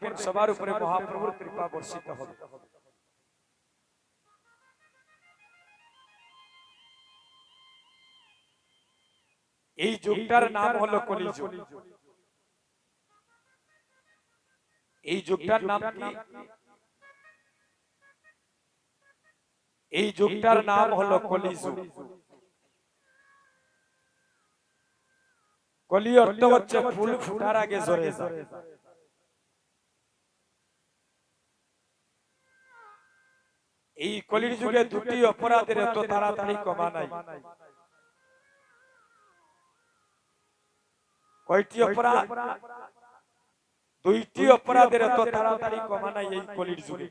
দেখবেন সবার উপরে মহাপ্রভুর কৃপা বর্ষিত হবে এই যুগটার নাম হলো কলিযুগ এই যুগটার নাম কি এই যুগটার নাম হলো কলিযুগ কলি অর্থ হচ্ছে ফুল ফুটার আগে ঝরে যায় এই কলির যুগে দুটি অপরাধের এত তাড়াতাড়ি কমা নাই। কয়টি অপরাধ? দুইটি অপরাধের এত তাড়াতাড়ি কমা নাই এই কলির যুগে।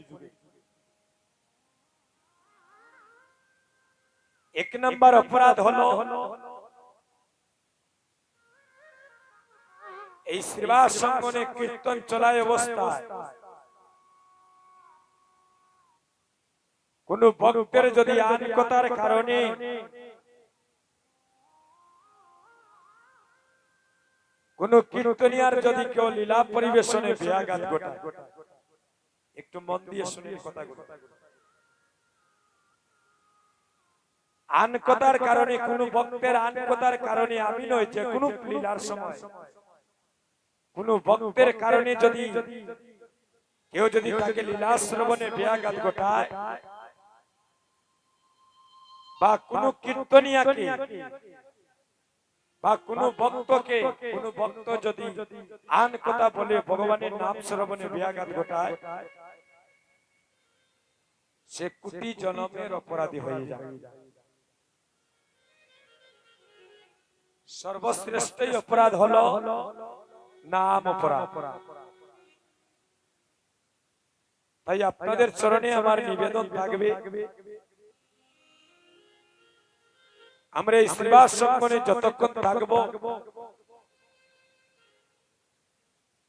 এক নম্বর অপরাধ হলো এই শ্রীবাস কীর্তন চলায় অবস্থায়। কোন ভক্তের যদি আনিকতার কারণে কোন কীর্তনিয়ার যদি কেউ লীলা পরিবেশনে ব্যাঘাত ঘটায়। একটু মন দিয়ে শুনে কথাগুলো আনকতার কারণে কোন ভক্তের আনকতার কারণে আমি নয় যে কোন লীলার সময়। কোন ভক্তের কারণে যদি কেউ যদি তাকে লীলা শ্রবণে ব্যাঘাত ঘটায় বা কোন কীর্তনিয়াকে বা কোন ভক্তকে কোন ভক্ত যদি আন কথা বলে ভগবানের নাম শ্রবণে ব্যাঘাত ঘটায় সে কোটি জনমের অপরাধী হয়ে যায়। সর্বশ্রেষ্ঠ অপরাধ হলো নাম অপরাধ। তাই আপনাদের চরণে আমার নিবেদন থাকবে। আমরা এই শ্রীবাস যতক্ষণ থাকব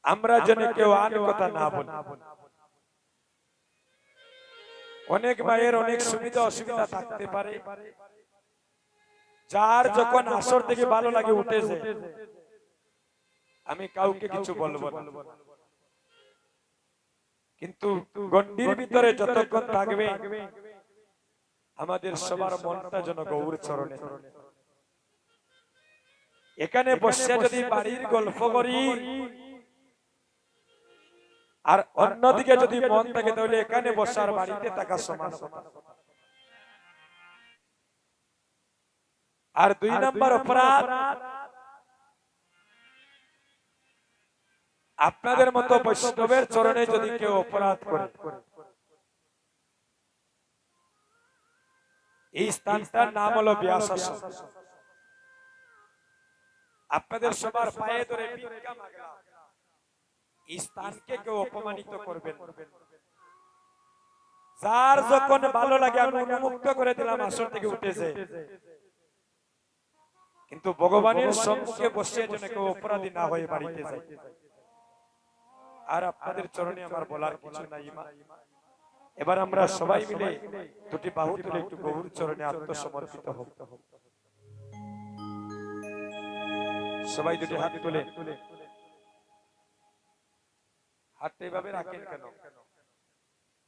আমরা যেন কেউ আন কথা না বলি। অনেক মায়ের অনেক সুবিধা অসুবিধা থাকতে পারে। যার যখন আসর থেকে ভালো লাগে উঠেছে আমি কাউকে কিছু বলব না। কিন্তু গন্ডির ভিতরে যতক্ষণ থাকবে আমাদের সবার মনটা যেন গৌর চরণে। এখানে বসে যদি বাড়ির গল্প করি আর অন্যদিকে যদি মন থাকে তাহলে এখানে বসার বাড়িতে থাকা সমান আর দুই নম্বর অপরাধ আপনাদের মতো বৈষ্ণবের চরণে যদি কেউ অপরাধ করে। এই স্থানটার নাম হলো ব্যাসাসন আপনাদের সবার পায়ে ধরে এই স্থানকে কেউ অপমানিত করবেন যার যখন ভালো লাগে, আমি উন্মুক্ত করে দিলাম, আসর থেকে উঠেছে কিন্তু ভগবানের সম্মুখে বসে যেন কেউ অপরাধী না হয়ে বাড়িতে যায়। আর আপনাদের চরণে আমার বলার কিছু নাই এবার আমরা সবাই মিলে দুটি বাহু তুলে একটু গৌর চরণে আত্মসমর্পিত হোক সবাই দুটি হাত তুলে। হাতটা এভাবে রাখেন কেন?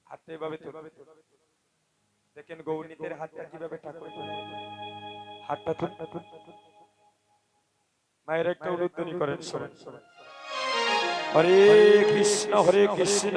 হাতটা এভাবে দেখেন গৌরনীদের হাতটা কীভাবে ঠাকুর হাতটা তুল মায়ের একটা উলুদ্ধনি করেন সবাই। হরে কৃষ্ণ হরে কৃষ্ণ।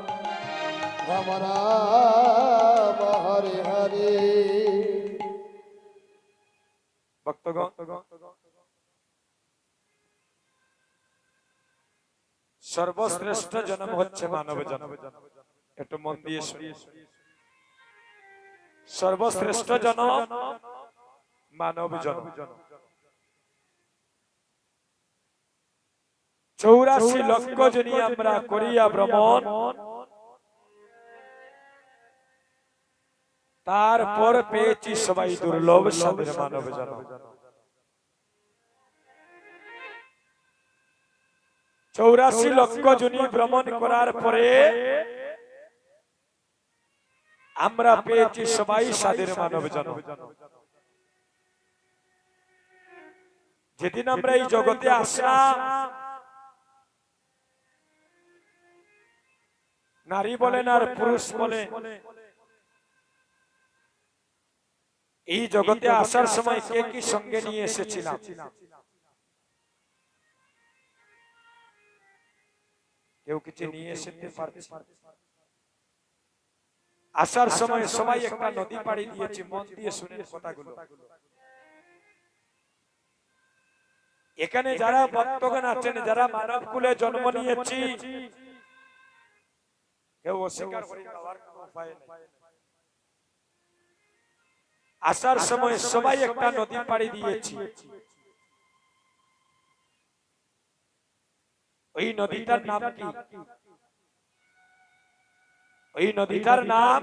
রাম রাম হরে হরে ভক্তগণ সর্বশ্রেষ্ঠ জন্ম হচ্ছে মানব জন্ম একটু মন দিয়ে সর্বশ্রেষ্ঠ জন্ম মানব জন্ম চৌরাশি লক্ষ জনী আমরা করিয়া ভ্রমণ তারপর পেয়েছি সবাই দুর্লভ সাদের মানব জন্ম চৌরাশি লক্ষ জনি ভ্রমণ করার পরে আমরা পেয়েছি সবাই সাদের মানব জন্ম যেদিন আমরা এই জগতে আসলাম নারী বলেন আর পুরুষ বলে এই জগতে আসার সময় কে কি সঙ্গে নিয়ে এসেছিলাম? কেউ কিছু নিয়ে এসেতে আসার সময় সবাই একটা নদী পাড়ি দিয়েছে মন দিয়ে শুনেন কথাগুলো। এখানে যারা ভক্তগণ আছেন যারা মানব কুলে জন্ম নিয়েছি কেউ অস্বীকার করে উপায় নেই। আসার সময় সবাই একটা নদী পাড়ি দিয়েছি। ওই নদীটার নাম কি? ওই নদীটার নাম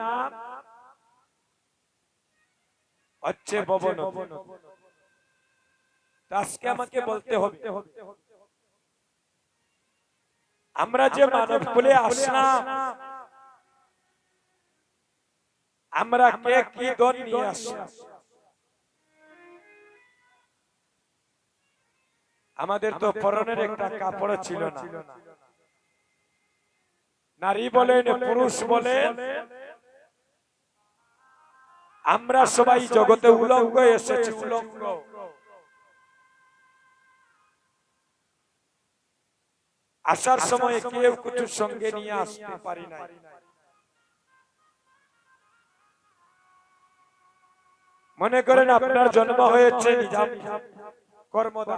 হচ্ছে তা আজকে আমাকে বলতে হবে। আমরা যে মানব কুলে আসলাম আমরা কে কি দন নিয়ে আসলাম আমাদের তো পরনের একটা কাপড় ছিল না। নারী বলেন পুরুষ বলেন আমরা সবাই জগতে উলঙ্গ এসেছি উলঙ্গ। আসার সময় কেউ কিছু সঙ্গে নিয়ে আসতে পারি না মনে করেন আপনার জন্ম হয়েছে নিজাম কর্মদা।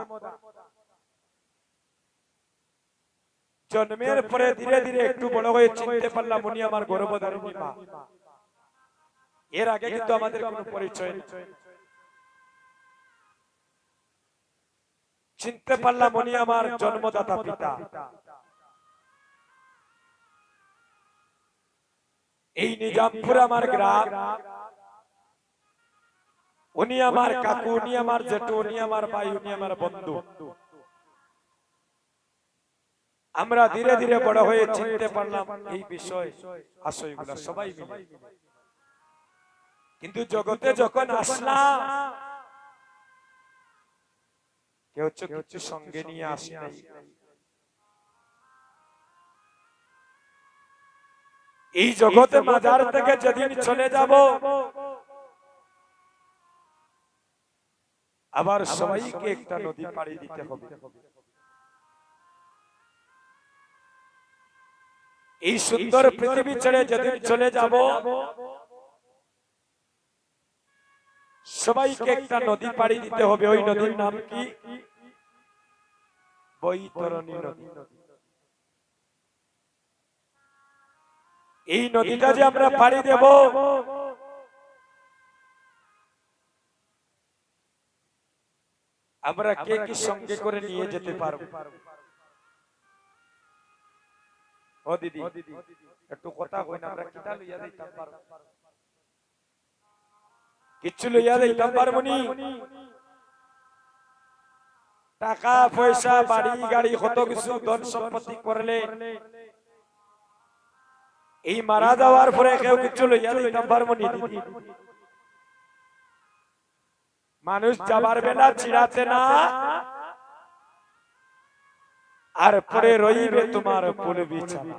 জন্মের পরে ধীরে ধীরে একটু বড় হয়ে চিনতে পারলাম উনি আমার গর্ভধারিণী মা। এর আগে কিন্তু আমাদের কোনো পরিচয় চিনতে পারলাম উনি আমার জন্মদাতা পিতা। এই নিজামপুর আমার গ্রাম। উনি আমার কাকু উনি আমার জেঠু উনি আমার ভাই উনি আমার বন্ধু। আমরা ধীরে ধীরে বড় হয়ে চিনতে পারলাম এই বিষয়। আশয়গুলো সবাই মিলে। কিন্তু জগতে যখন আসলাম কেউ কিছু সঙ্গে নিয়ে আসি নাই। এই জগতে মাজার থেকে যেদিন চলে যাব আবার সবাইকে একটা নদী পাড়ি দিতে হবে। এই সুন্দর পৃথিবী ছেড়ে যেদিন চলে যাব সবাইকে একটা নদী পাড়ি দিতে হবে। ওই নদীর নাম কি? বৈতরণী নদী। এই নদীটা যে আমরা পাড়ি দেব আমরা কে কি সঙ্গে করে নিয়ে যেতে পারব? ও দিদি একটু কথা কই না আমরা কিটা লইয়া দিতাম পারব কিচ্ছু লইয়া দিতাম পারব নি টাকা পয়সা বাড়ি গাড়ি কত কিছু ধন সম্পত্তি করলে? এই মারা যাওয়ার পরে কেউ কিছু লইয়া দিতাম পারব নি দিদি? মানুষ যাবার বেলা চিড়াতে না। আর পরে রইবে তোমার বিছানা।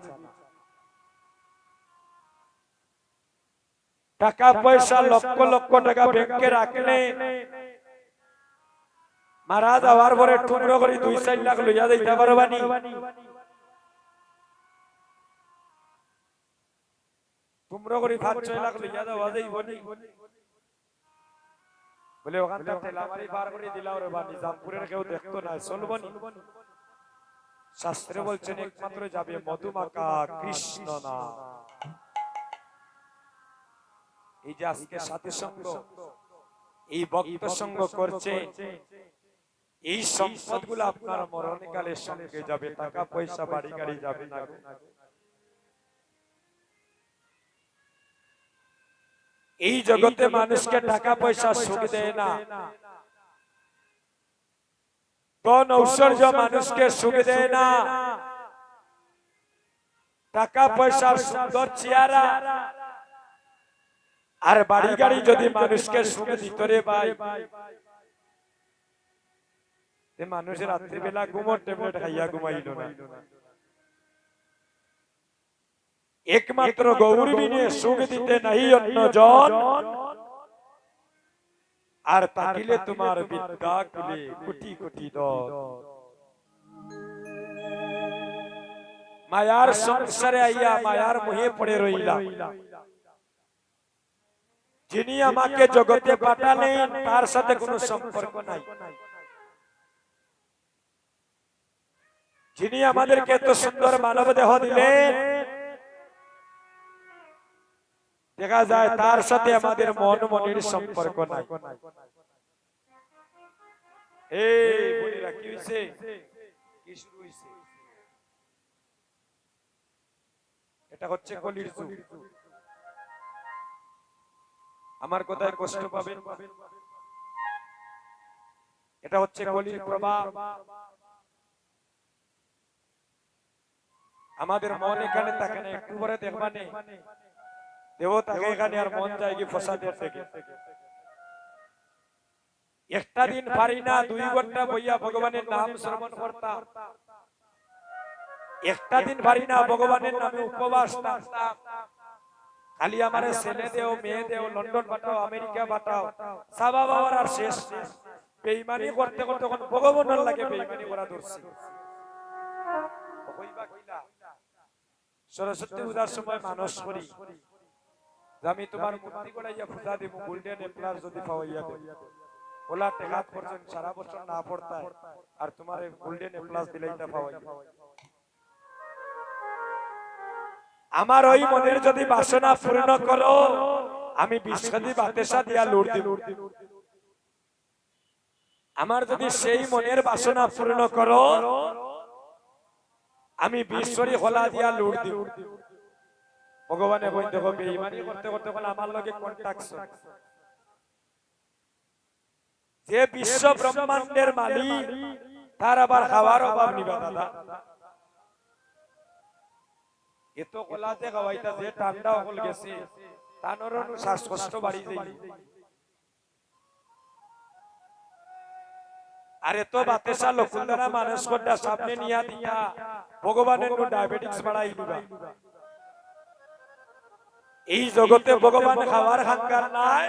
টাকা পয়সা লক্ষ লক্ষ টাকা ব্যাংকে রাখলে মারা যাওয়ার পরে টুকরো করে দুই চার লাখ লইয়া দিতে পারবানি। টুকরো করে পাঁচ ছয় লাখ লইয়া দেওয়া যাইবনি। বলে ওখান থেকে তেলামারি পার করে দিলাম রে বা নিজামপুরের কেউ দেখতো না চলবনি শাস্ত্রে বলছেন একমাত্র যাবে মধুমাকা কৃষ্ণ না। এই যে আজকে সাথে সঙ্গ এই ভক্ত সঙ্গ করছে এই সম্পদগুলো আপনার মরণকালের সঙ্গে যাবে টাকা পয়সা বাড়ি গাড়ি যাবে না এই জগতে মানুষকে টাকা পয়সা সুখ দেয় না। কোন ঐশ্বর্য মানুষকে সুখ দেয় না। টাকা পয়সা সুন্দর চেহারা। আর বাড়ি গাড়ি যদি মানুষকে সুখ দিত রে ভাই। তে মানুষের রাত্রিবেলা ঘুমোর ট্যাবলেট খাইয়া ঘুমাইল না। একমাত্র গৌরবিনে সুখ দিতে নাই অন্যজন আর তাকিলে তোমার বিদ্যা কুলে কোটি কোটি দল। মায়ার সংসারে আইয়া মায়ার মুহে পড়ে রইলা যিনি আমাকে জগতে পাঠালেন তার সাথে কোনো সম্পর্ক নাই। যিনি আমাদেরকে এত সুন্দর মানব দেহ দিলেন দেখা যায় তার সাথে আমাদের মন মনের সম্পর্ক নাই। আমার কথায় কষ্ট এটা হচ্ছে কলির প্রভাব। আমাদের মন এখানে থাকে না, একটু পরে দেখবানে দেব থাকে এখানে আর মন যায় কি ফসাদের থেকে? একটা দিন পারি না দুই ঘণ্টা বইয়া ভগবানের নাম শ্রবণ করতাম। একটা দিন পারি না ভগবানের নামে উপবাস থাকতাম। খালি আমার ছেলে দেও মেয়ে দেও লন্ডন পাঠাও আমেরিকা পাঠাও। সাবা বাবার আর শেষ বেইমানি করতে করতে তখন ভগবানের লাগে বেইমানি করা ধরছি। সরস্বতী পূজার সময় মানুষ করি। আমি তোমার মূর্তি গড়াইয়া পূজা দিব, গোল্ডেন এপ্লার যদি পাওয়াইয়া দেব ওলা টেকাত পর্যন্ত সারা বছর না পড়তায়, আর তোমার গোল্ডেন এপ্লাস দিলেইটা পাওয়াই। আমার ওই মনের যদি বাসনা পূর্ণ করো, আমি বিশ্বদি বাতেসা দিয়া লুট দিব। আমার যদি সেই মনের বাসনা পূর্ণ করো, আমি বিশ্বরী হলা দিয়া লুট দিব। ভগবানে কই দেখো বেঈমানি করতে করতে বলে আমার লগে কন্টাক্ট যে বিশ্ব ব্রহ্মাণ্ডের মালিক, তার আবার খাওয়ার অভাব নিবা দাদা। এত কলাতে খাওয়াইতা, যে ঠান্ডা হল গেছে তানোর শ্বাসকষ্ট বাড়ি যাই আর এত বাতেসা লকুন্দরা মানুষ কোনটা সামনে নিয়া দিয়া ভগবানের ডায়াবেটিক্স বাড়াই দিবা এই জগতে ভগবান খাওয়ার হাঙ্গার নাই।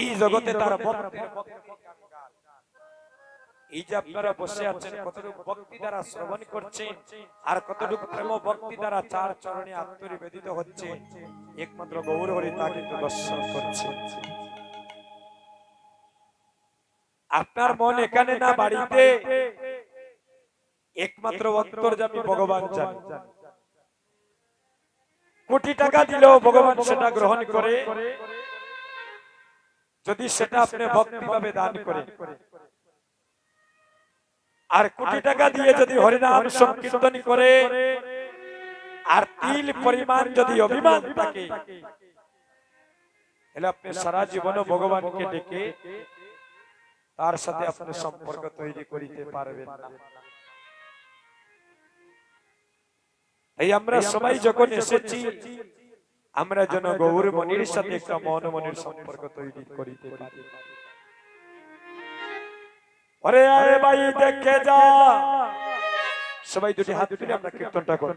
এই জগতে তার ভক্তের এই যে আপনারা বসে আছেন কতটুকু ভক্তি দ্বারা শ্রবণ করছেন আর কতটুকু প্রেম ভক্তি দ্বারা চার চরণে আত্মনিবেদিত হচ্ছে একমাত্র গৌর হরি তা কিন্তু দর্শন করছে। আপনার মন এখানে না বাড়িতে একমাত্র অন্তর্জামী ভগবান জান। কোটি টাকা দিলেও ভগবান সেটা গ্রহণ করে। যদি সেটা আপনি ভক্তি ভাবে দান করে। আর কোটি টাকা দিয়ে যদি হরিনাম সংকীর্তন করে, আর তিল পরিমাণ যদি অভিমান থাকে, তাহলে আপনি সারা জীবন ভগবানকে ডেকে তার সাথে আপনি সম্পর্ক তৈরি করিতে পারবেন না। এই আমরা সবাই যখন এসেছি আমরা যেন গৌর মনির সাথে একটা মন মনের সম্পর্ক তৈরি করিতে পারি। আরে আরে ভাই দেখে যা। সবাই দুটি হাত তুলে আমরা কীর্তনটা করি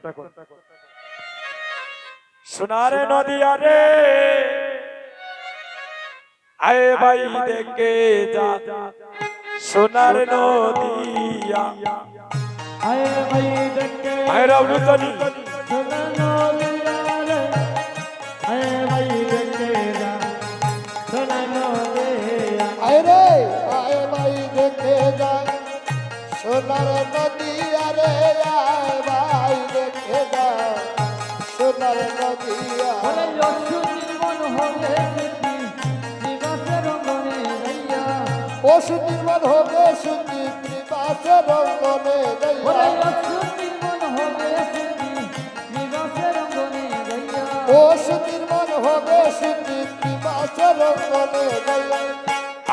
সোনারে নদী আরে। আয়ে ভাই দেখে যা। সোনার নদিয়া আয় ভাই দেখে আয় ভাই সোনার নদী আরে আয় ভাই দেখে যা সোনার নদী বলে জীবন রঙ্গনে গাইয়া হবে সুন্দর নিবাসের রঙ্গনে বলে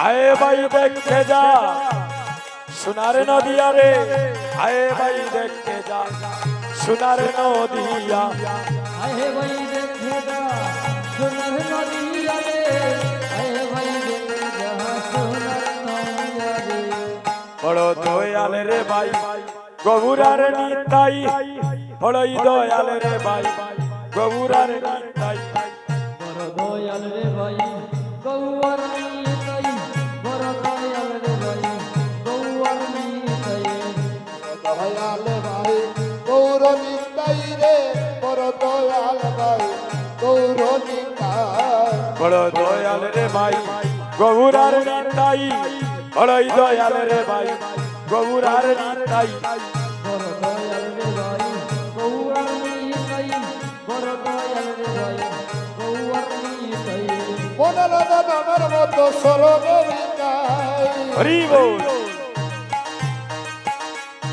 আয়ে ভাই দেখতে যা। সোনার নদিয়া রে আয়ে ভাই দেখতে যা। সোনার নদিয়া। আহে ভাই দেখে যা সোনার নদিয়া রে আহে ভাই দেখে যা সোনার নদিয়া রে বড় দয়াল রে ভাই গবুরার নিতাই। বড়ই দয়াল রে ভাই গবুরার নিতাই গবুরার নিতাই বড়ই দয়াল রে ভাই গবুরার নিতাই বড় দয়াল রে ভাই গৌয়ার নিতাই বড় দয়াল রে ভাই গৌয়ার নিতাই মনের দানের মতো হরি বল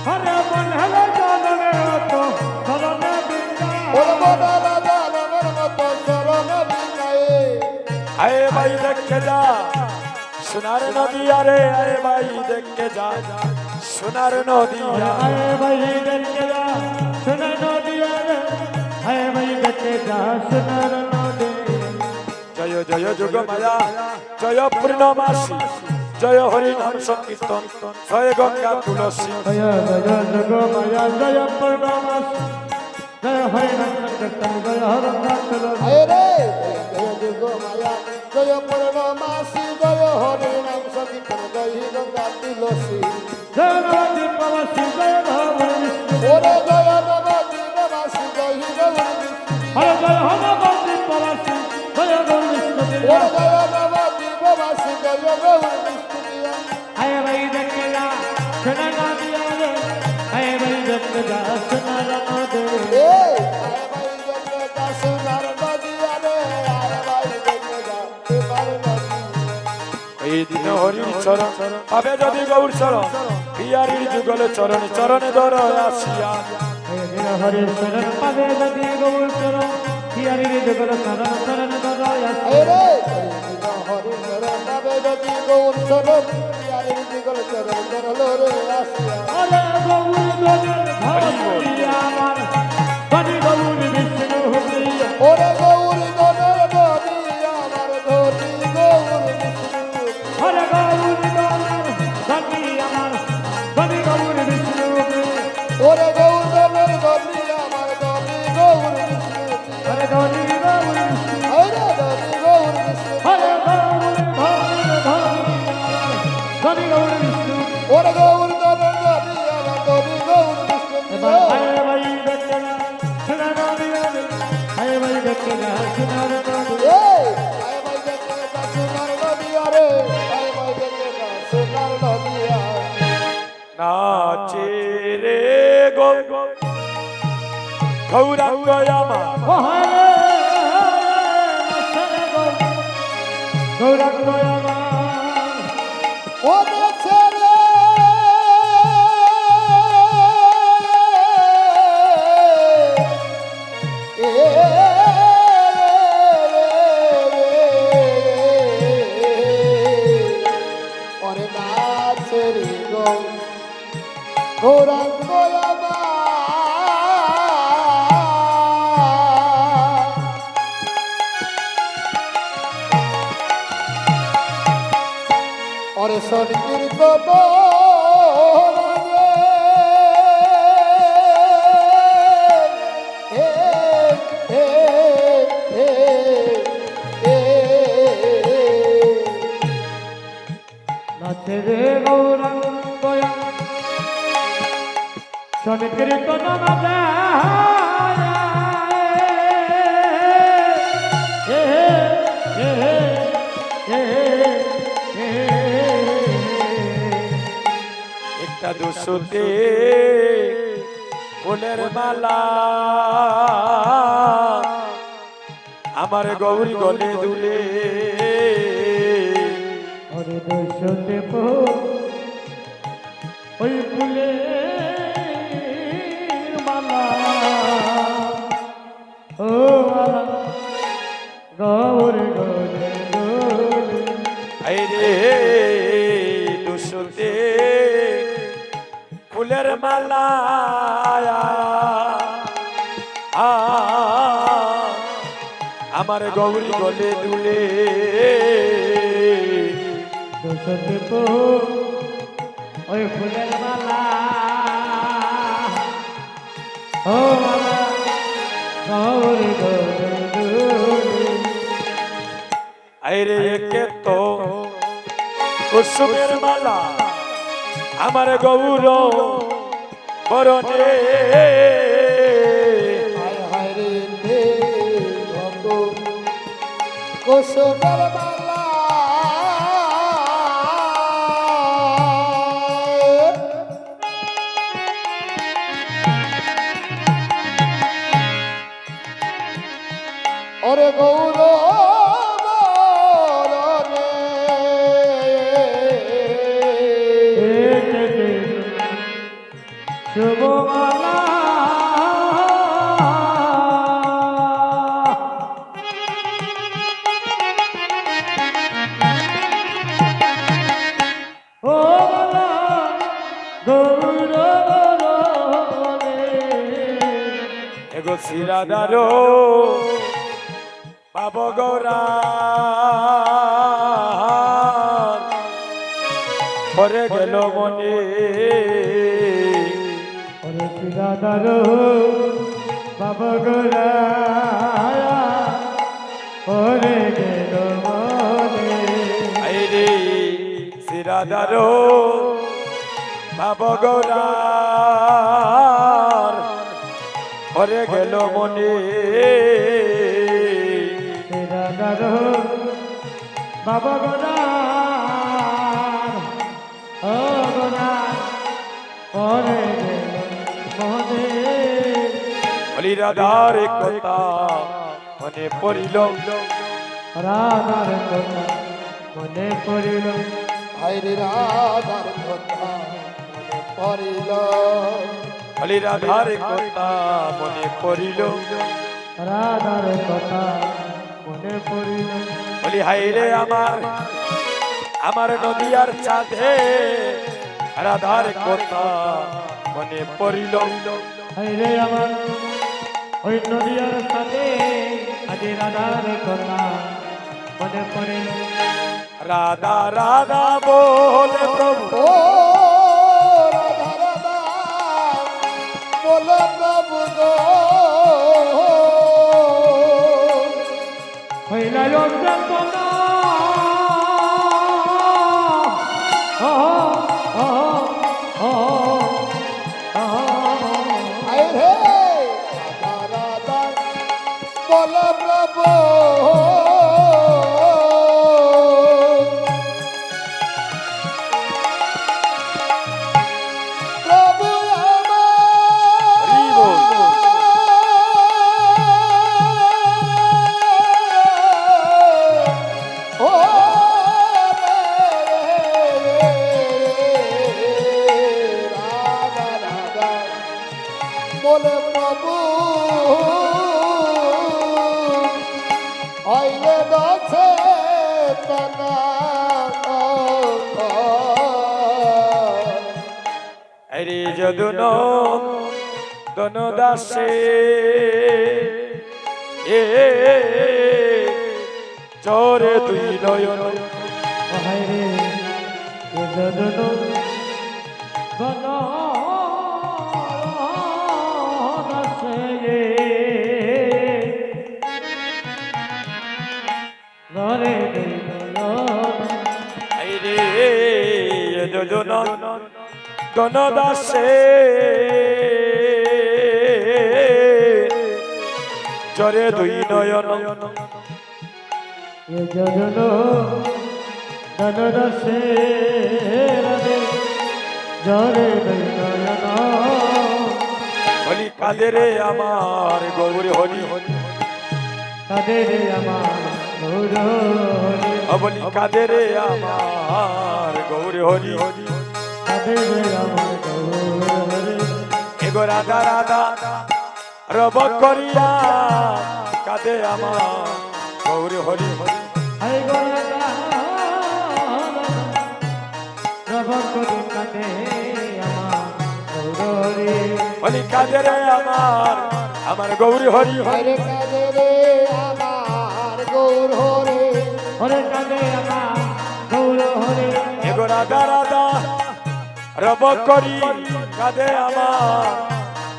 হরে মন হলে জাননের তো সরণে বিন্দাই ওর মনের আয়ে ভাই দেখে যা। সোনার নদিয়া রে আয়ে ভাই দেখে যা। সোনার নদিয়া আয়ে ভাই দেখে যা। সোনার নদিয়া রে আয়ে ভাই দেখে যা। সোনার নদী। জয় জয় যুগ মায়া জয় পূর্ণমাসী জয় হরি নাম সংকীর্তন জয় গঙ্গা তুলসী। জয় জয় জগ মায়া জয় পূর্ণমাস জয় হরি নাম সংকীর্তন জয় হরঙ্গা তুলসী। রে জয় পূর্ণমাসী জয় হরি নাম সংকীর্তন জয় গঙ্গা তুলসী। জয় নদী প্রবাসী জয় ভগবান বিষ্ণু। ওরে জয় নবী নবাসী জয় গৌর বিষ্ণু হরে জয় প্রবাসী জয় গৌর বিষ্ণু ওরে জয় নবী নবাসী জয় গৌর বিষ্ণু আয়ে ভাই দেখে যা সোনার নদিয়া রে আয়ে ভাই দেখে যা সোনার নদী এ আয় ভাই দেখে যা দিন হরি চরণ পাবে যদি গৌর চরণ পিয়ারির যুগল চরণ চরণে ধর আসিয়া। হরে শরণ পাবে যদি গৌর চরণ পাবে যদি গৌর চরণ আরে দিগল চরণ চরণ রে আসিয়া। হরে গৌর আমার গৌর বিষ্ণু প্রিয়া ওরে হরে গৌরাঙ্গ ও দেখছে ওরে নাচে গৌরাঙ্গ ওরে সংকীর্তন হে হে হে হে নাচে রে গৌরাঙ্গ শনি কীর্তন মাঝে দুশোতে ফুলের মালা। আমার গৌরী গলে দুলে। হরে দর্শতে ওই ফুলে মালা। ও গৌর গৌর এই রে ফুলের মালা আ, আমার গৌরী গলে দুলে। দোষতে তো ওই ফুলের মালা। ও মালা গৌরী গৌরী আইরে একে তো কুসুমের মালা। আমার গৌর বরণে রে রে ভক্ত। কুসুমের মালা। ওরে গৌর সিরাদারো পাব গৌরা। পরে গেল মনে। ওরে পিরাদার বাবা গোরা। ওরে গেল মনে। আইরে সিরাদারো পাব গৌরা। পরে গেল মনে। বাবা ও মনে। রাধার কথা মনে পড়িল। রাধার কথা মনে পড়িল। হায়রে রাধার কথা মনে পড়িল। বলি রাধার কথা মনে পড়িল। রাধার কথা মনে পড়িল। বলি হাইরে আমার আমার নদিয়ার চাঁদে রাধার কথা মনে পড়িল। হাইরে আমার ওই নদিয়ার সাথে আজ রাধার কথা মনে পড়িল। রাধা রাধা বলে প্রভু। বলে প্রভু হইলা আরে যদুন দন দাসে। এ চরে তুই নয়ন। হাইরে এ যদন গণ দাসে ঘরে যদুন দন দাসে চরে দুই নয়ন। এ জগন ধনরসে রাধে। নয়ন। বলি কাদের আমার গৌর হরি? তাদের আমার গৌর হরি? বলি কাদের আমার গৌর হরি? তাদের আমার গৌর হরি এগো রাধা রাধা রব করিয়া কাদে আমার গৌর হরি হরি। হাই গোরা রব করে কাঁদে বলি কাঁদে রে আমার আমার গৌরী হরি হরি। হরে কাজে রে আমার গৌর হরে। হরে কাঁদে আমার গৌর হরে। এগো রাধা রাধা রব করি কাদে আমার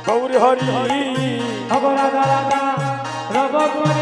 গৌরী হরি। রব করে।